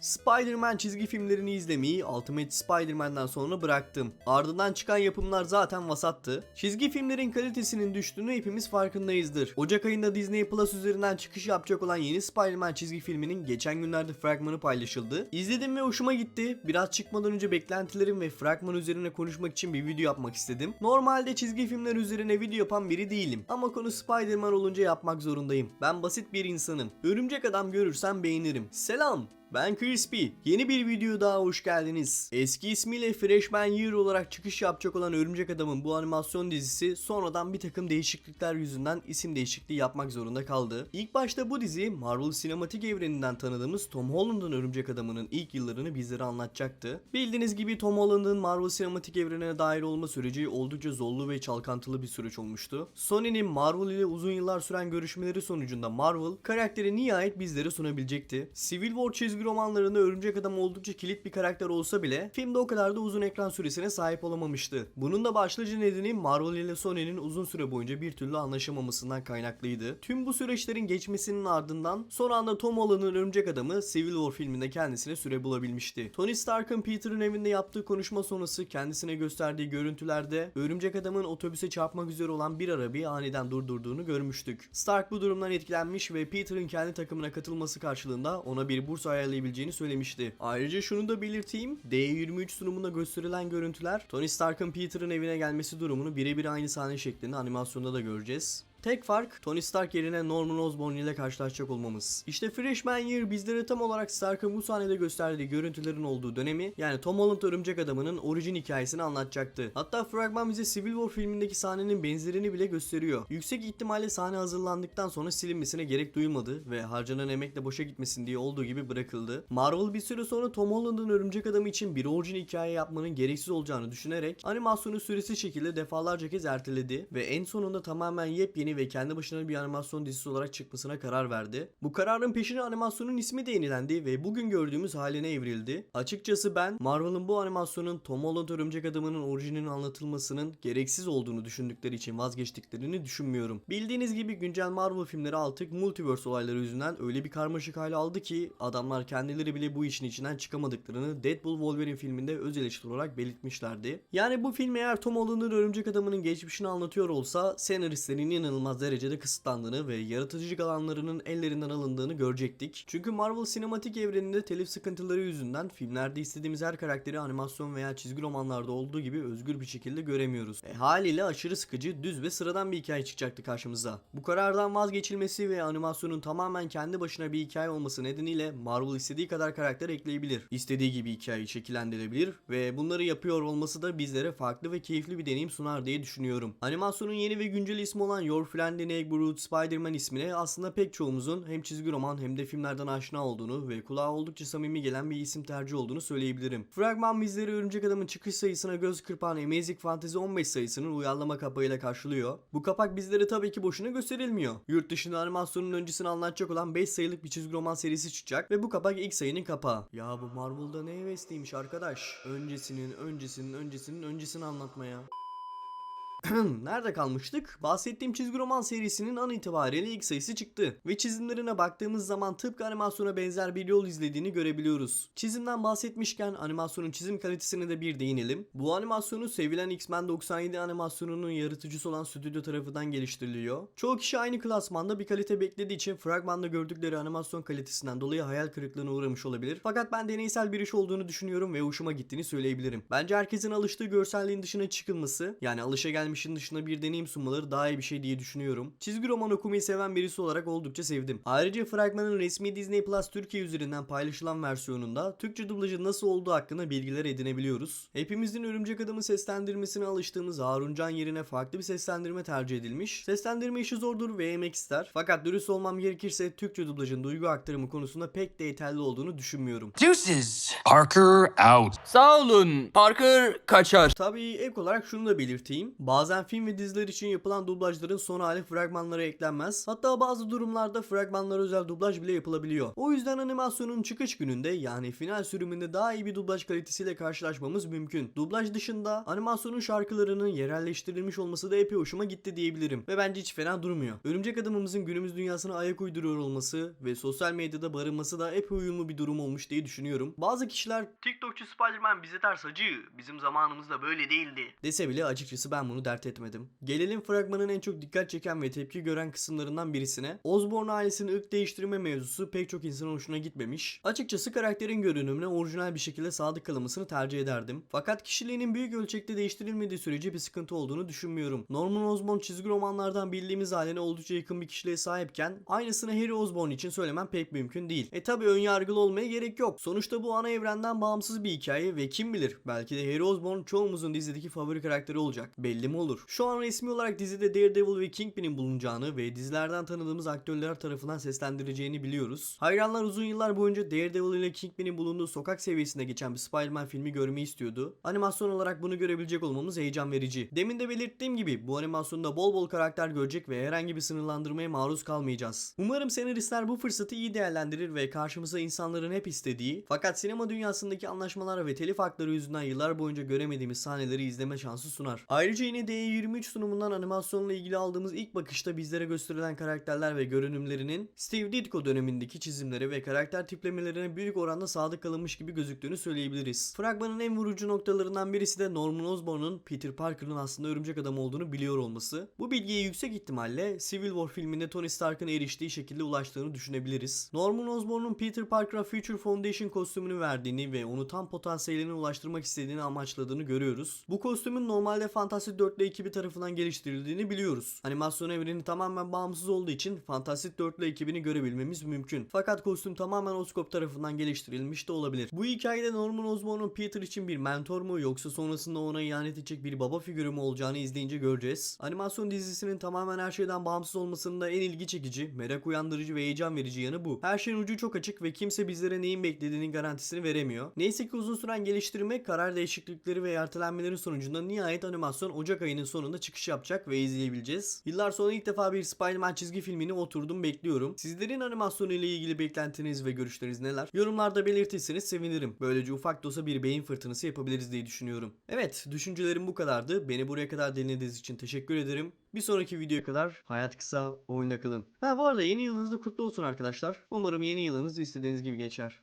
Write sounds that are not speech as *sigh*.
Spider-Man çizgi filmlerini izlemeyi Ultimate Spider-Man'den sonra bıraktım. Ardından çıkan yapımlar zaten vasattı. Çizgi filmlerin kalitesinin düştüğünü hepimiz farkındayızdır. Ocak ayında Disney Plus üzerinden çıkış yapacak olan yeni Spider-Man çizgi filminin geçen günlerde fragmanı paylaşıldı. İzledim ve hoşuma gitti. Biraz çıkmadan önce beklentilerim ve fragman üzerine konuşmak için bir video yapmak istedim. Normalde çizgi filmler üzerine video yapan biri değilim. Ama konu Spider-Man olunca yapmak zorundayım. Ben basit bir insanım. Örümcek adam görürsem beğenirim. Selam. Ben Crispy. Yeni bir video daha hoş geldiniz. Eski ismiyle Freshman Year olarak çıkış yapacak olan Örümcek Adam'ın bu animasyon dizisi sonradan bir takım değişiklikler yüzünden isim değişikliği yapmak zorunda kaldı. İlk başta bu dizi Marvel sinematik evreninden tanıdığımız Tom Holland'ın Örümcek Adam'ının ilk yıllarını bizlere anlatacaktı. Bildiğiniz gibi Tom Holland'ın Marvel sinematik evrenine dahil olma süreci oldukça zorlu ve çalkantılı bir süreç olmuştu. Sony'nin Marvel ile uzun yıllar süren görüşmeleri sonucunda Marvel karakteri nihayet bizlere sunabilecekti. Civil War çizgi romanlarında Örümcek Adam oldukça kilit bir karakter olsa bile filmde o kadar da uzun ekran süresine sahip olamamıştı. Bunun da başlıca nedeni Marvel ile Sony'nin uzun süre boyunca bir türlü anlaşamamasından kaynaklıydı. Tüm bu süreçlerin geçmesinin ardından son anda Tom Holland'ın Örümcek Adamı Civil War filminde kendisine süre bulabilmişti. Tony Stark'ın Peter'ın evinde yaptığı konuşma sonrası kendisine gösterdiği görüntülerde Örümcek Adam'ın otobüse çarpmak üzere olan bir arabayı aniden durdurduğunu görmüştük. Stark bu durumdan etkilenmiş ve Peter'ın kendi takımına katılması karşılığında ona bir burs ayarlayabileceğini söylemişti. Ayrıca şunu da belirteyim. D23 sunumunda gösterilen görüntüler Tony Stark'ın Peter'ın evine gelmesi durumunu birebir aynı sahne şeklinde animasyonda da göreceğiz. Tek fark Tony Stark yerine Norman Osborn ile karşılaşacak olmamız. İşte Freshman Year bizlere tam olarak Stark'ın bu sahnede gösterdiği görüntülerin olduğu dönemi yani Tom Holland Örümcek Adamı'nın orijin hikayesini anlatacaktı. Hatta fragman bize Civil War filmindeki sahnenin benzerini bile gösteriyor. Yüksek ihtimalle sahne hazırlandıktan sonra silinmesine gerek duymadı ve harcanan emekle boşa gitmesin diye olduğu gibi bırakıldı. Marvel bir süre sonra Tom Holland'ın Örümcek Adamı için bir orijin hikaye yapmanın gereksiz olacağını düşünerek animasyonu süresiz şekilde defalarca kez erteledi ve en sonunda tamamen yepyeni ve kendi başına bir animasyon dizisi olarak çıkmasına karar verdi. Bu kararın peşine animasyonun ismi de yenilendi ve bugün gördüğümüz haline evrildi. Açıkçası ben Marvel'ın bu animasyonun Tom Holland Örümcek Adamı'nın orijininin anlatılmasının gereksiz olduğunu düşündükleri için vazgeçtiklerini düşünmüyorum. Bildiğiniz gibi güncel Marvel filmleri artık multiverse olayları yüzünden öyle bir karmaşık hale aldı ki adamlar kendileri bile bu işin içinden çıkamadıklarını Deadpool Wolverine filminde öz eleştiri olarak belirtmişlerdi. Yani bu film eğer Tom Holland'ın Örümcek Adamı'nın geçmişini anlatıyor olsa senaristlerin inanılmaz derecede kısıtlandığını ve yaratıcılık alanlarının ellerinden alındığını görecektik. Çünkü Marvel sinematik evreninde telif sıkıntıları yüzünden filmlerde istediğimiz her karakteri animasyon veya çizgi romanlarda olduğu gibi özgür bir şekilde göremiyoruz. E, haliyle aşırı sıkıcı, düz ve sıradan bir hikaye çıkacaktı karşımıza. Bu karardan vazgeçilmesi ve animasyonun tamamen kendi başına bir hikaye olması nedeniyle Marvel istediği kadar karakter ekleyebilir. İstediği gibi hikayeyi şekillendirebilir ve bunları yapıyor olması da bizlere farklı ve keyifli bir deneyim sunar diye düşünüyorum. Animasyonun yeni ve güncel ismi olan Your Friendly Neighborhood Spider-Man ismine aslında pek çoğumuzun hem çizgi roman hem de filmlerden aşina olduğunu ve kulağa oldukça samimi gelen bir isim tercih olduğunu söyleyebilirim. Fragman bizleri Örümcek Adam'ın çıkış sayısına göz kırpan Amazing Fantasy 15 sayısının uyarlama kapağıyla karşılıyor. Bu kapak bizlere tabii ki boşuna gösterilmiyor. Yurt dışında animasyonun öncesini anlatacak olan 5 sayılık bir çizgi roman serisi çıkacak ve bu kapak ilk sayının kapağı. Ya bu Marvel'da ne hevesliymiş arkadaş. Öncesinin, öncesinin, öncesinin öncesini anlatmaya. *clears throat* Nerede kalmıştık? Bahsettiğim çizgi roman serisinin an itibariyle ilk sayısı çıktı. Ve çizimlerine baktığımız zaman tıpkı animasyona benzer bir yol izlediğini görebiliyoruz. Çizimden bahsetmişken animasyonun çizim kalitesine de bir değinelim. Bu animasyonu sevilen X-Men 97 animasyonunun yaratıcısı olan stüdyo tarafından geliştiriliyor. Çoğu kişi aynı klasmanda bir kalite beklediği için fragmanda gördükleri animasyon kalitesinden dolayı hayal kırıklığına uğramış olabilir. Fakat ben deneysel bir iş olduğunu düşünüyorum ve hoşuma gittiğini söyleyebilirim. Bence herkesin alıştığı görselliğin dışına çıkılması, yani alışa gelmişin dışında bir deneyim sunmaları daha iyi bir şey diye düşünüyorum. Çizgi roman okumayı seven birisi olarak oldukça sevdim. Ayrıca fragmanın resmi Disney Plus Türkiye üzerinden paylaşılan versiyonunda Türkçe dublajı nasıl olduğu hakkında bilgiler edinebiliyoruz. Hepimizin Örümcek Adam'ı seslendirmesine alıştığımız Harun Can yerine farklı bir seslendirme tercih edilmiş. Seslendirme işi zordur ve emek ister. Fakat dürüst olmam gerekirse Türkçe dublajın duygu aktarımı konusunda pek de yeterli olduğunu düşünmüyorum. Deuces. Parker out. Sağ olun. Parker kaçar. Tabii ek olarak şunu da belirteyim. Bazı Bazen film ve diziler için yapılan dublajların son hali fragmanlara eklenmez. Hatta bazı durumlarda fragmanlara özel dublaj bile yapılabiliyor. O yüzden animasyonun çıkış gününde yani final sürümünde daha iyi bir dublaj kalitesiyle karşılaşmamız mümkün. Dublaj dışında animasyonun şarkılarının yerelleştirilmiş olması da epey hoşuma gitti diyebilirim. Ve bence hiç fena durmuyor. Örümcek adamımızın günümüz dünyasına ayak uyduruyor olması ve sosyal medyada barınması da epey uyumlu bir durum olmuş diye düşünüyorum. Bazı kişiler TikTokçu Spider-Man bize ters acı. Bizim zamanımızda böyle değildi. Dese bile açıkçası ben bunu dert etmedim. Gelelim fragmanın en çok dikkat çeken ve tepki gören kısımlarından birisine. Osborn ailesinin ırk değiştirme mevzusu pek çok insanın hoşuna gitmemiş. Açıkçası karakterin görünümüne orijinal bir şekilde sadık kalınmasını tercih ederdim. Fakat kişiliğinin büyük ölçekte değiştirilmediği sürece bir sıkıntı olduğunu düşünmüyorum. Norman Osborn çizgi romanlardan bildiğimiz haline oldukça yakın bir kişiliğe sahipken aynısını Harry Osborn için söylemem pek mümkün değil. E tabi ön yargılı olmaya gerek yok. Sonuçta bu ana evrenden bağımsız bir hikaye ve kim bilir belki de Harry Osborn çoğumuzun dizideki favori karakteri olacak. Belli mi olur? Şu an resmi olarak dizide Daredevil ve Kingpin'in bulunacağını ve dizilerden tanıdığımız aktörler tarafından seslendireceğini biliyoruz. Hayranlar uzun yıllar boyunca Daredevil ile Kingpin'in bulunduğu sokak seviyesinde geçen bir Spider-Man filmi görmeyi istiyordu. Animasyon olarak bunu görebilecek olmamız heyecan verici. Demin de belirttiğim gibi bu animasyonda bol bol karakter görecek ve herhangi bir sınırlandırmaya maruz kalmayacağız. Umarım senaristler bu fırsatı iyi değerlendirir ve karşımıza insanların hep istediği fakat sinema dünyasındaki anlaşmalar ve telif hakları yüzünden yıllar boyunca göremediğimiz sahneleri izleme şansı sunar. Ayrıca yine D23 sunumundan animasyonla ilgili aldığımız ilk bakışta bizlere gösterilen karakterler ve görünümlerinin Steve Ditko dönemindeki çizimlere ve karakter tiplemelerine büyük oranda sadık kalınmış gibi gözüktüğünü söyleyebiliriz. Fragmanın en vurucu noktalarından birisi de Norman Osborn'un Peter Parker'ın aslında örümcek adam olduğunu biliyor olması. Bu bilgiye yüksek ihtimalle Civil War filminde Tony Stark'ın eriştiği şekilde ulaştığını düşünebiliriz. Norman Osborn'un Peter Parker'a Future Foundation kostümünü verdiğini ve onu tam potansiyeline ulaştırmak istediğini amaçladığını görüyoruz. Bu kostümün normalde Fantastic 4 ekibi tarafından geliştirildiğini biliyoruz. Animasyon evreni tamamen bağımsız olduğu için Fantastic 4 ekibini görebilmemiz mümkün. Fakat kostüm tamamen Oscorp tarafından geliştirilmiş de olabilir. Bu hikayede Norman Osborn'un Peter için bir mentor mu yoksa sonrasında ona ihanet edecek bir baba figürü mü olacağını izleyince göreceğiz. Animasyon dizisinin tamamen her şeyden bağımsız olmasının da en ilgi çekici, merak uyandırıcı ve heyecan verici yanı bu. Her şeyin ucu çok açık ve kimse bizlere neyin beklediğinin garantisini veremiyor. Neyse ki uzun süren geliştirme, karar değişiklikleri ve ertelenmelerin sonucunda nihayet animasyon Ocak ayının sonunda çıkış yapacak ve izleyebileceğiz. Yıllar sonra ilk defa bir Spider-Man çizgi filmini oturdum bekliyorum. Sizlerin animasyonu ile ilgili beklentiniz ve görüşleriniz neler? Yorumlarda belirtirseniz sevinirim. Böylece ufak da olsa bir beyin fırtınası yapabiliriz diye düşünüyorum. Evet, düşüncelerim bu kadardı. Beni buraya kadar dinlediğiniz için teşekkür ederim. Bir sonraki videoya kadar hayat kısa, oyunda kalın. Ha bu arada yeni yılınız da kutlu olsun arkadaşlar. Umarım yeni yılınız istediğiniz gibi geçer.